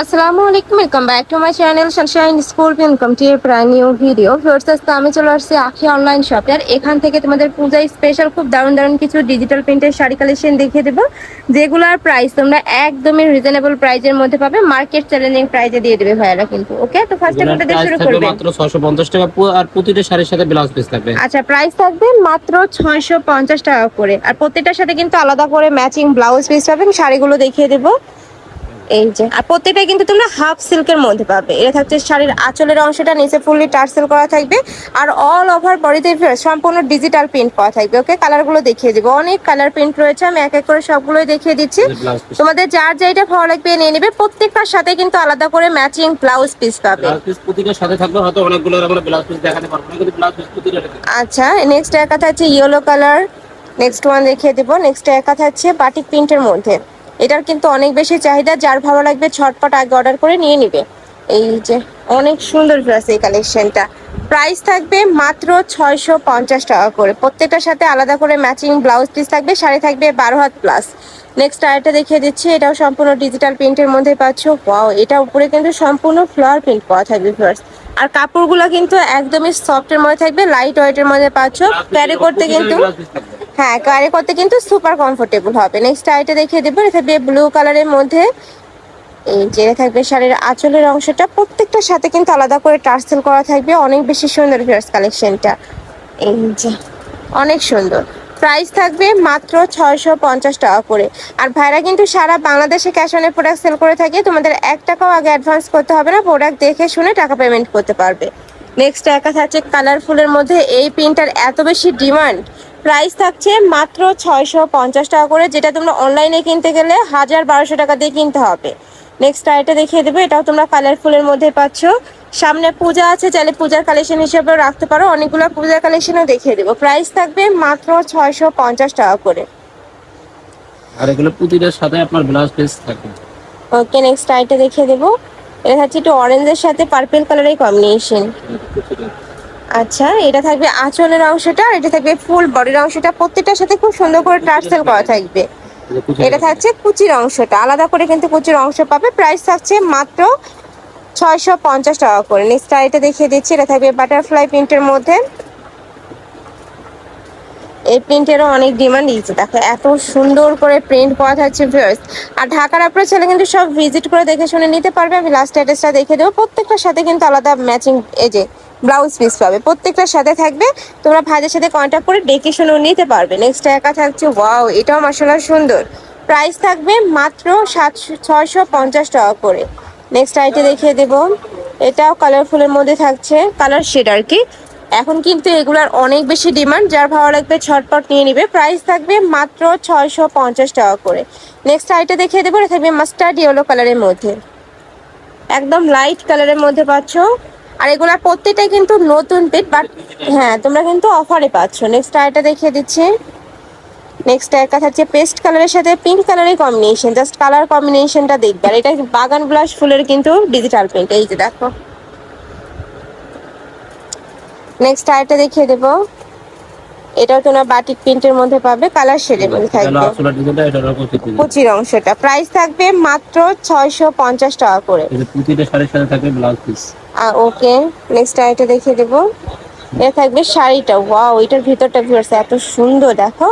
আসসালামু আলাইকুম welcome back to my channel sunshine school welcome to প্রায় নিউ ভিডিও ফ্লোর্স আজকে আমি চলে আসছি আখি অনলাইন শপে আর এখান থেকে তোমাদের পূজায় স্পেশাল খুব দারুণ দারুণ কিছু ডিজিটাল প্রিন্টের শাড়ি কালেকশন দেখিয়ে দেবো। যেগুলোর প্রাইস তোমরা একদমই রিজনেবল প্রাইজের মধ্যে পাবে। মার্কেট চ্যালেঞ্জিং প্রাইজে দিয়ে দেবে ভাইয়ারা কিন্তু ওকে তো ফার্স্টে কোনটা দিয়ে শুরু করবে। মাত্র 650 টাকা। আর প্রতিটা শাড়ির সাথে ব্লাউজ পিস থাকবে। আচ্ছা প্রাইস থাকবে মাত্র ছয়শো পঞ্চাশ টাকা করে। আর প্রত্যেকটার সাথে কিন্তু আলাদা করে ম্যাচিং ব্লাউজ পিস পাবে শাড়িগুলো দেখিয়ে দেবো। এই যে। আর প্রত্যেকটা কিন্তু তোমরা হাফ সিল্কের মধ্যে পাবে। এটা থাকছে শাড়ির আঁচলের অংশটা নিচে ফুললি টার্সেল করা থাকবে। আর অল ওভার বডিতে সম্পূর্ণ ডিজিটাল প্রিন্ট করা থাকবে ওকে কালারগুলো দেখিয়ে দেবো। অনেক কালার প্রিন্ট রয়েছে আমি এক এক করে সবগুলোই দেখিয়ে দিচ্ছি। তোমাদের যার যেটা ভালো লাগবে নিয়ে নেবে। প্রত্যেকটার সাথে কিন্তু আলাদা করে ম্যাচিং ব্লাউজ পিস পাবে। প্রতিটার সাথে থাকবে হয়তো অনেকগুলো আমরা ব্লাউজ পিস দেখাতে পারব না কিন্তু ব্লাউজ পিস প্রতিটা। আচ্ছা নেক্সট একা থাকছে ইয়েলো কালার নেক্সট ওয়ান দেখিয়ে দেবো। নেক্সট একা থাকছে বাটিক প্রিন্টের মধ্যে। এটার কিন্তু অনেক বেশি চাহিদা যার ভালো লাগবে ছটপট আগে অর্ডার করে নিয়ে নিবে। এই যে অনেক সুন্দর ড্রেস এই কালেকশনটা প্রাইস থাকবে মাত্র ছয়শো পঞ্চাশ টাকা করে। প্রত্যেকটার সাথে আলাদা করে ম্যাচিং ব্লাউজ পিস থাকবে শাড়ি থাকবে বারো হাত প্লাস নেক্সট আরেকটা দেখিয়ে দিচ্ছি এটাও সম্পূর্ণ ডিজিটাল প্রিন্টের মধ্যে পাচ্ছ। ওয়াও এটা উপরে কিন্তু সম্পূর্ণ ফ্লাওয়ার প্রিন্ট পাওয়া থাকবে ফার্স আর কাপড়গুলো কিন্তু একদমই সফটের মধ্যে থাকবে লাইট ওয়েটের মধ্যে পাচ্ছ। ক্যারি করতে কিন্তু হ্যাঁ কারে করতে কিন্তু সুপার কমফোর্টেবল হবে। নেক্সট আইটা দেখিয়ে দেবো, এটা থাকবে ব্লু কালারের মধ্যে। এই যে থাকবে শাড়ির আঁচলের অংশটা প্রত্যেকটার সাথে কিন্তু আলাদা করে টার্সেল করা থাকবে। অনেক বেশি সুন্দর ফেয়ার্স কালেকশনটা এই যে, অনেক সুন্দর। প্রাইস থাকবে মাত্র ছয়শো পঞ্চাশ টাকা করে। আর ভাইরা কিন্তু সারা বাংলাদেশে ক্যাশ অনে প্রোডাক্ট সেল করে থাকে। তোমাদের এক টাকাও আগে অ্যাডভান্স করতে হবে না প্রোডাক্ট দেখে শুনে টাকা পেমেন্ট করতে পারবে। নেক্সট একা থাকছে কালারফুলের মধ্যে এই প্রিন্টার এত বেশি ডিমান্ড প্রাইস থাকছে মাত্র ছয়শো পঞ্চাশ টাকা করে যেটা তোমরা অনলাইনে কিনতে গেলে হাজার বারোশো টাকা দিয়ে কিনতে হবে। নেক্সট আইটা দেখিয়ে দেবো এটাও তোমরা কালারফুলের মধ্যে পাচ্ছ। সামনে পূজা আছে চাইলে পূজার কালেকশন হিসেবেও রাখতে পারো। অনেকগুলো পূজার কালেকশনও দেখিয়ে দেবো। প্রাইস থাকবে মাত্র ছয়শো পঞ্চাশ টাকা করে। আর এগুলো প্রতিটার সাথে আপনার ব্লাউজ পিস থাকবে। ওকে নেক্সট আইটা দেখিয়ে দেবো। এটা হচ্ছে একটু অরেঞ্জের সাথে পার্পেল কালারের কম্বিনেশন আচ্ছা এটা থাকবে আঁচলের অংশটা আর এটা থাকবে ফুল বডির অংশটা। প্রত্যেকটার সাথে খুব সুন্দর করে টার্সেল করা থাকবে। এটা থাকছে কুচির অংশটা। আলাদা করে কিন্তু কুচির অংশ পাবে। প্রাইস থাকছে মাত্র ছয়শো পঞ্চাশ টাকা করে। নেক্সট এটা দেখিয়ে দিচ্ছি। এটা থাকবে বাটারফ্লাই প্রিন্টের মধ্যে। এই প্রিন্টেরও অনেক ডিমান্ড দিয়েছে। দেখো, এত সুন্দর করে প্রিন্ট পাওয়া থাকছে ভিউয়ার্স আর ঢাকার আপনার ছেলে কিন্তু সব ভিজিট করে দেখে শুনে নিতে পারবে। আমি লাস্ট অ্যাড্রেসটা দেখে দেবো। প্রত্যেকটার সাথে কিন্তু আলাদা ম্যাচিং এই যে ব্লাউজ পিস পাবে। প্রত্যেকটার সাথে থাকবে। তোমরা ভাইদের সাথে কন্ট্যাক্ট করে ডেকে শুনেও নিতে পারবে। নেক্সট একা থাকছে ওয়াও এটাও মাসাল্লাহ সুন্দর। প্রাইস থাকবে মাত্র সাতশো ছয়শো পঞ্চাশ টাকা করে। নেক্সট আইটে দেখিয়ে দেবো। এটাও কালারফুলের মধ্যে থাকছে। কালার শেড আর কি। এখন কিন্তু এগুলার অনেক বেশি ডিমান্ড, যার ভালো লাগবে ছটপট নিয়ে নিবে। প্রাইস থাকবে মাত্র ছয়শো পঞ্চাশ টাকা করে। নেক্সট আইটা দেখিয়ে দেবো থাকবে মাস্টার্ড ইয়েলো কালারের মধ্যে। একদম লাইট কালারের মধ্যে পাচ্ছ। আর এগুলার প্রত্যেকটাই কিন্তু নতুন পেট বাট হ্যাঁ তোমরা কিন্তু অফারে পাচ্ছ। নেক্সট আইটা দেখিয়ে দিচ্ছি। নেক্সট একটা থাকছে পেস্ট কালারের সাথে পিঙ্ক কালারের কম্বিনেশন জাস্ট কালার কম্বিনেশনটা দেখবে। আর এটা বাগান ব্লাশ ফুলের কিন্তু ডিজিটাল প্রিন্ট এই যে দেখো। নেক্সট আরেকটা দেখিয়ে দেবো। এটাও তোমরা বাটিক প্রিন্টের মধ্যে পাবে কালার শেডের মধ্যে থাকবে। কুচির অংশটা। প্রাইস থাকবে মাত্র ছয়শো পঞ্চাশ টাকা করে। এই যে প্রতিটা শাড়ির সাথে থাকবে ব্লাউজ পিস ওকে। নেক্সট আরেকটা দেখিয়ে দেবো। এটা থাকবে শাড়িটা। ওয়াও এটার ভিতরটা ভিউয়ার্স এত সুন্দর দেখো।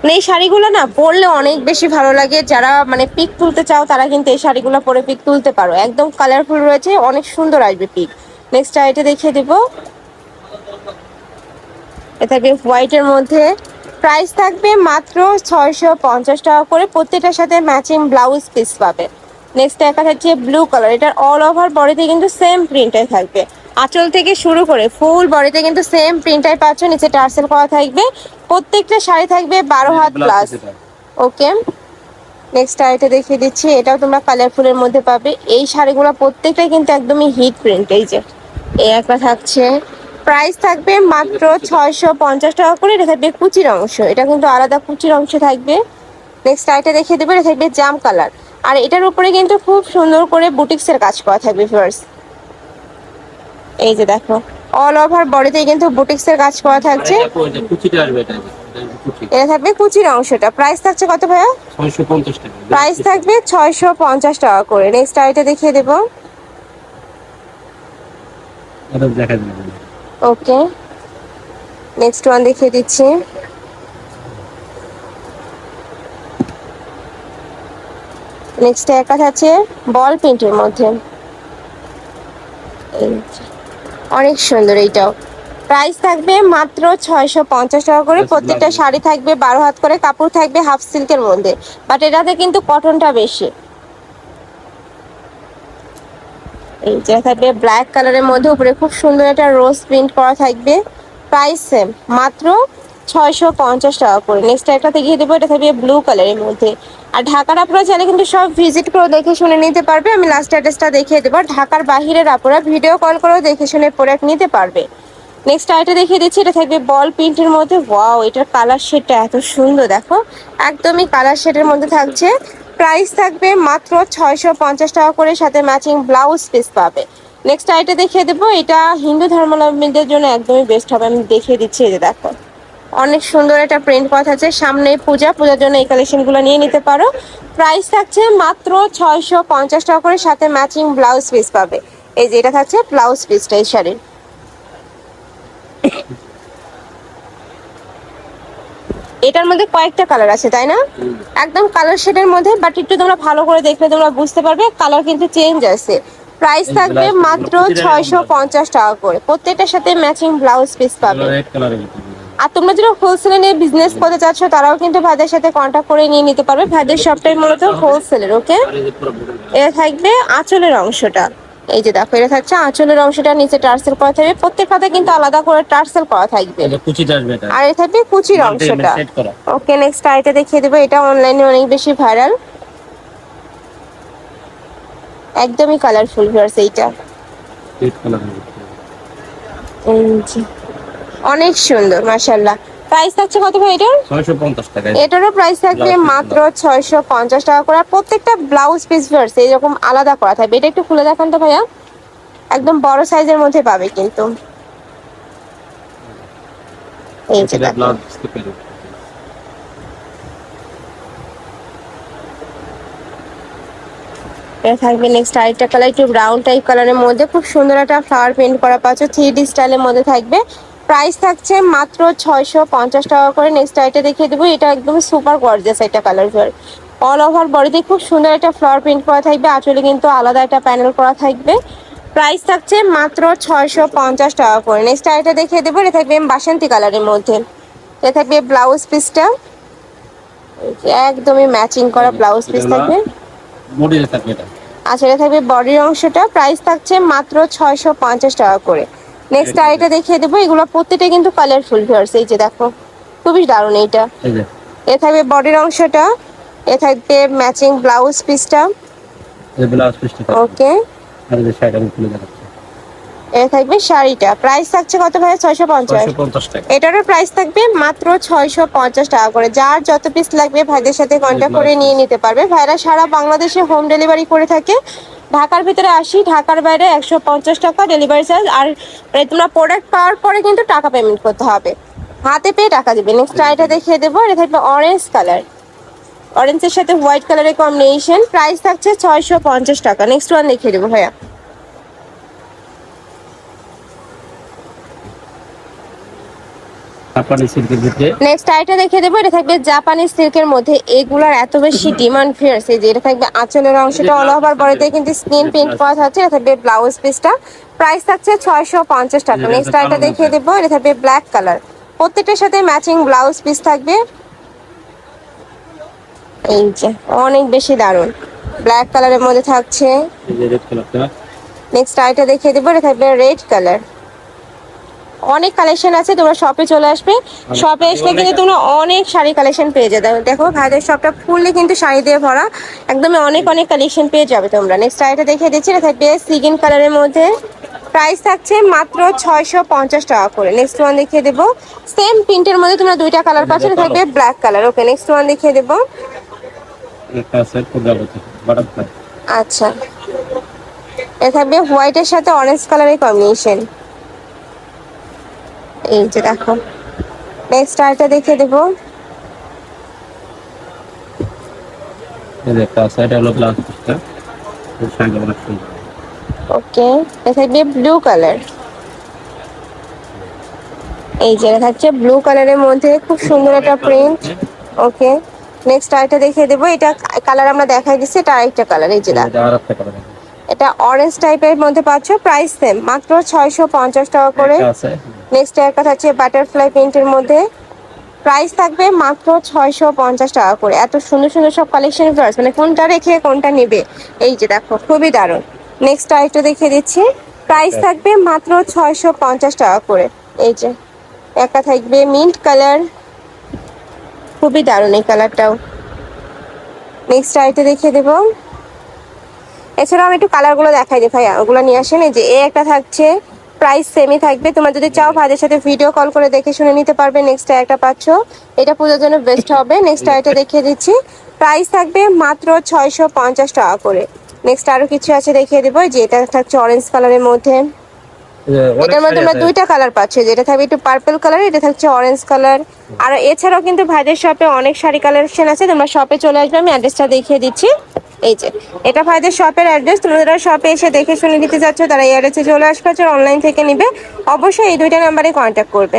মানে এই শাড়িগুলো না পরলে অনেক বেশি ভালো লাগে। যারা মানে পিক তুলতে চাও তারা কিন্তু এই শাড়িগুলো পরে পিক তুলতে পারো। একদম কালারফুল রয়েছে অনেক সুন্দর আসবে পিক। নেক্সট আইটা দেখিয়ে দেবো। থাকবে হোয়াইটের মধ্যে। প্রাইস থাকবে মাত্র ছয়শো পঞ্চাশ টাকা করে। প্রত্যেকটার সাথে ম্যাচিং ব্লাউজ পিস পাবে। নেক্সট একটা থাকছে ব্লু কালার এটার অল ওভার বডিতে কিন্তু সেম প্রিন্টাই থাকবে। আঁচল থেকে শুরু করে ফুল বডিতে কিন্তু সেম প্রিন্টাই পাচ্ছ নিচে টার্সেল করা থাকবে। প্রত্যেকটা শাড়ি থাকবে বারো হাত প্লাস ওকে নেক্সট আইটা দেখিয়ে দিচ্ছি এটাও তোমরা কালারফুলের মধ্যে পাবে। এই শাড়িগুলো প্রত্যেকটাই কিন্তু একদমই হিট প্রিন্ট এই যে। এই একটা থাকছে। প্রাইস থাকবে মাত্র ছয়শো পঞ্চাশ টাকা করে। এটা থাকবে কুচির অংশ। এটা কিন্তু আলাদা কুচির অংশ থাকবে। নেক্সট আইটা দেখিয়ে দেবে এটা থাকবে জাম কালার আর এটার উপরে কিন্তু খুব সুন্দর করে বুটিক্সের কাজ করা থাকবে ফার্স্ট এই যে দেখো অল ওভার বডিতে কিন্তু বুটিক্সের কাজ করা থাকছে। এটা থাকবে কুচির অংশটা। প্রাইস থাকছে কত ভাইয়া? প্রাইস থাকবে ছয়শো পঞ্চাশ টাকা করে। নেক্সট আইটা দেখিয়ে দেবো। দেখা ওকে। নেক্সট ওয়ান দেখিয়ে দিচ্ছি। নেক্সট একটা আছে বল প্রিন্টের মধ্যে। অনেক সুন্দর এইটাও। প্রাইস থাকবে মাত্র ছয়শো পঞ্চাশ টাকা করে প্রত্যেকটা শাড়ি থাকবে বারো হাত করে কাপড় থাকবে হাফ সিল্কের মধ্যে। বাট এটাতে কিন্তু কটনটা বেশি। এই যে থাকবে ব্ল্যাক কালারের মধ্যে, উপরে খুব সুন্দর একটা রোজ প্রিন্ট করা থাকবে। প্রাইস সেম মাত্র ছয়শো পঞ্চাশ টাকা করে। নেক্সট একটা দেখিয়ে দেবো, এটা থাকবে ব্লু কালারের মধ্যে। আর ঢাকার আপনারা চাইলে কিন্তু সব ভিজিট করে দেখে শুনে নিতে পারবে। আমি লাস্ট অ্যাড্রেসটা দেখিয়ে দেবো। ঢাকার বাহিরের আপনারা ভিডিও কল করেও দেখে শুনে প্রোডাক্ট নিতে পারবে। নেক্সট আইটা দেখিয়ে দিচ্ছি, এটা থাকবে বল প্রিন্টের মধ্যে। ওয়াও এটার কালার শেডটা এত সুন্দর, দেখো। একদমই কালার শেডের মধ্যে থাকছে। প্রাইস থাকবে মাত্র ছয়শো পঞ্চাশ টাকা করে, সাথে ম্যাচিং ব্লাউজ পিস পাবে। নেক্সট আইটা দেখিয়ে দেবো। এটা হিন্দু ধর্মাবলম্বীদের জন্য একদমই বেস্ট হবে। আমি দেখিয়ে দিচ্ছি এই যে দেখো। অনেক সুন্দর একটা প্রিন্ট করা আছে। সামনে পূজা। পূজার জন্য এই কালেকশনগুলো নিয়ে নিতে পারো। প্রাইস থাকছে মাত্র ছয়শো পঞ্চাশ টাকা করে, সাথে ম্যাচিং ব্লাউজ পিস পাবে। এই যে এটা থাকছে ব্লাউজ পিসটা এই শাড়ির। এটার মধ্যে কয়েকটা কালার আছে তাই না? একদম কালার শেডের মধ্যে বাট একটু তোমরা ভালো করে দেখলে তোমরা বুঝতে পারবে কালার কিন্তু চেঞ্জ আছে। প্রাইস থাকবে মাত্র ছয়শো পঞ্চাশ টাকা করে। প্রত্যেকটার সাথে ম্যাচিং ব্লাউজ পিস পাবে। আর তোমরা যারা হোলসেলে নিয়ে বিজনেস করতে চাচ্ছ তারাও কিন্তু ভাইদের সাথে কন্ট্যাক্ট করে নিয়ে নিতে পারবে। ভাইদের সবটাই মূলত হোলসেলের ওকে এটা থাকবে আঁচলের অংশটা। এই যে দেখো এটা থাকছে আঁচলের অংশটা নিচে টার্সেল করা থাকবে। প্রত্যেকটাতে কিন্তু আলাদা করে টার্সেল করা থাকবে। আর এটা থাকবে কুচির অংশটা। ওকে নেক্সট আইটা দেখিয়ে দেবো। এটা অনলাইনে অনেক বেশি ভাইরাল একদমই কালারফুল ভিউয়ার্স এইটা। অনেক সুন্দর মাশাল্লাহ প্রাইস থাকছে কত ভাই এটার? টাকা। এটারও প্রাইস থাকবে মাত্র ছয়শো পঞ্চাশ টাকা করে। আর প্রত্যেকটা ব্লাউজ পিস ভার্স এরকম আলাদা করা থাকবে। এটা একটু খুলে দেখান তো ভাইয়া। একদম বড় সাইজের মধ্যে পাবে কিন্তু। এই যে এটা থাকবে নেক্সট আরেকটা কালার একটু ব্রাউন টাইপ কালারের মধ্যে। খুব সুন্দর একটা ফ্লাওয়ার প্রিন্ট করা পাচ্ছ। থ্রি ডি স্টাইলের মধ্যে থাকবে। প্রাইস থাকছে মাত্র ছয়শো পঞ্চাশ টাকা করে। নেক্সট আইটা দেখিয়ে দেবো। এটা একদম সুপার গর্জিয়াস একটা কালার ফেয়ার অল ওভার বডিতে খুব সুন্দর একটা ফ্লাওয়ার প্রিন্ট করা থাকবে। আঁচলে কিন্তু আলাদা একটা প্যানেল করা থাকবে। প্রাইস থাকছে মাত্র ছয়শো পঞ্চাশ টাকা করে। নেক্সট আইটা দেখিয়ে দেবো। এটা থাকবে বাসন্তী কালারের মধ্যে। এটা থাকবে ব্লাউজ পিসটা একদমই ম্যাচিং করা ব্লাউজ পিস থাকবে। আচ্ছা এটা থাকবে বডির অংশটা। প্রাইস থাকছে মাত্র ছয়শো পঞ্চাশ টাকা করে। নেক্সট আইটা দেখিয়ে দেবো এগুলো প্রত্যেকটা কিন্তু কালারফুল ভিউয়ার্স এই যে দেখো খুবই দারুণ এইটা। এ থাকবে বডির অংশটা এ থাকবে ম্যাচিং ব্লাউজ পিসটা ওকে এ থাকবে শাড়িটা। প্রাইস থাকছে কত ভাই ছয়শো পঞ্চাশ। এটারও প্রাইস থাকবে মাত্র ছয়শো পঞ্চাশ টাকা করে। যার যত পিস লাগবে ভাইদের সাথে কন্ট্যাক্ট করে নিয়ে নিতে পারবে। ভাইরা সারা বাংলাদেশে হোম ডেলিভারি করে থাকে। ঢাকার ভিতরে আসি ঢাকার বাইরে একশো পঞ্চাশ টাকা ডেলিভারি চার্জ আর তোমরা প্রোডাক্ট পাওয়ার পরে কিন্তু টাকা পেমেন্ট করতে হবে। হাতে পেয়ে টাকা দেবে। নেক্সট আইটা দেখিয়ে দেবো। এটা থাকবে অরেঞ্জ কালার অরেঞ্জের সাথে হোয়াইট কালারের কম্বিনেশন প্রাইস থাকছে ছয়শো পঞ্চাশ টাকা। নেক্সট ওয়ান দেখিয়ে দেবো ভাইয়া। জাপানি সিল্কের ভিতরে নেক্সট আইটা দেবো এটা থাকবে জাপানি সিল্কের মধ্যে। এগুলার এত বেশি ডিমান্ড ফিয়ার্স এই যে এটা থাকবে আঁচলের অংশটা অল ওভার বডিতে কিন্তু স্ক্রিন প্রিন্ট করা থাকছে এটা থাকবে ব্লাউজ পিসটা প্রাইস থাকছে ছয়শো পঞ্চাশ টাকা। নেক্সট আইটা দেখিয়ে দেবো এটা থাকবে ব্ল্যাক কালার প্রত্যেকটার সাথে ম্যাচিং ব্লাউজ পিস থাকবে। এই যে অনেক বেশি দারুণ। ব্ল্যাক কালারের মধ্যে থাকছে। নেক্সট আইটা দেখিয়ে দেবো এটা থাকবে রেড কালার অনেক কালেকশন আছে তোমরা শপে চলে আসবে। শপে আসলে কিন্তু তোমরা অনেক শাড়ি কালেকশন পেয়ে যাবে। দেখো ভাইদের শপটা ফুললি কিন্তু শাড়ি দিয়ে ভরা। একদমই অনেক অনেক কালেকশন পেয়ে যাবে তোমরা। নেক্সট আইটা দেখিয়ে দিচ্ছি এটা থাকবে সিগিন কালারের মধ্যে। প্রাইস থাকছে মাত্র ছয়শো পঞ্চাশ টাকা করে। নেক্সট ওয়ান দেখিয়ে দেবো। সেম প্রিন্টের মধ্যে তোমরা দুইটা কালার পাচ্ছ এটা থাকবে black colour okay next one দেখিয়ে দেবো। আচ্ছা। এটা থাকবে হোয়াইটের সাথে অরেঞ্জ কালারের কম্বিনেশন এই যে দেখো। নেক্সট আরেকটা দেখিয়ে দেবো। ওকে থাকবে ব্লু কালার এই যে থাকছে ব্লু কালারের মধ্যে খুব সুন্দর একটা প্রিন্ট ওকে নেক্সট আরেকটা দেখিয়ে দেবো। এটা কালার আমরা দেখাই দিচ্ছি এটা আরেকটা কালার এই যে এটা অরেঞ্জ টাইপের মধ্যে পাচ্ছ প্রাইস সেম মাত্র ছয়শো পঞ্চাশ টাকা করে। নেক্সট একটা থাকছে বাটারফ্লাই প্রিন্টের মধ্যে। প্রাইস থাকবে মাত্র ছয়শো পঞ্চাশ টাকা করে। এত সুন্দর সুন্দর সব কালেকশন ফ্লাওয়ার্স মানে কোনটা রেখে কোনটা নেবে? এই যে দেখো খুবই দারুণ। নেক্সট আরেকটা দেখিয়ে দিচ্ছি। প্রাইস থাকবে মাত্র ছয়শো পঞ্চাশ টাকা করে। এই যে একটা থাকবে মিন্ট কালার খুবই দারুণ এই কালারটাও নেক্সট আরেকটা দেখিয়ে দেবো। এছাড়াও আমি একটু কালারগুলো দেখাই দিই ভাইয়া। ওগুলো নিয়ে আসেন। এই যে এ একটা থাকছে প্রাইস সেমই থাকবে। তোমরা যদি চাও ভাইদের সাথে ভিডিও কল করে দেখে শুনে নিতে পারবে নেক্সট একটা পাচ্ছ। এটা পুজোর জন্য বেস্ট হবে। নেক্সট এটা দেখিয়ে দিচ্ছি। প্রাইস থাকবে মাত্র ছয়শো পঞ্চাশ টাকা করে। নেক্সট আরও কিছু আছে দেখিয়ে দেবো। যে এটা থাকছে অরেঞ্জ কালারের মধ্যে। এটার মধ্যে তোমরা দুইটা কালার পাচ্ছ। যেটা থাকবে একটু পার্পল কালার এটা থাকছে অরেঞ্জ কালার আর এছাড়াও কিন্তু ভাইদের শপে অনেক শাড়ি কালেকশন আছে। তোমরা শপে চলে আসবে। আমি অ্যাড্রেসটা দেখিয়ে দিচ্ছি। এই যে, এটা ভাইদের শপের অ্যাড্রেস তোমরা যারা শপে এসে দেখে শুনে নিতে যাচ্ছ তারা এই অ্যাড্রেসে চলে আসবে অনলাইন থেকে নিবে, অবশ্যই এই দুইটা নাম্বারে কন্ট্যাক্ট করবে।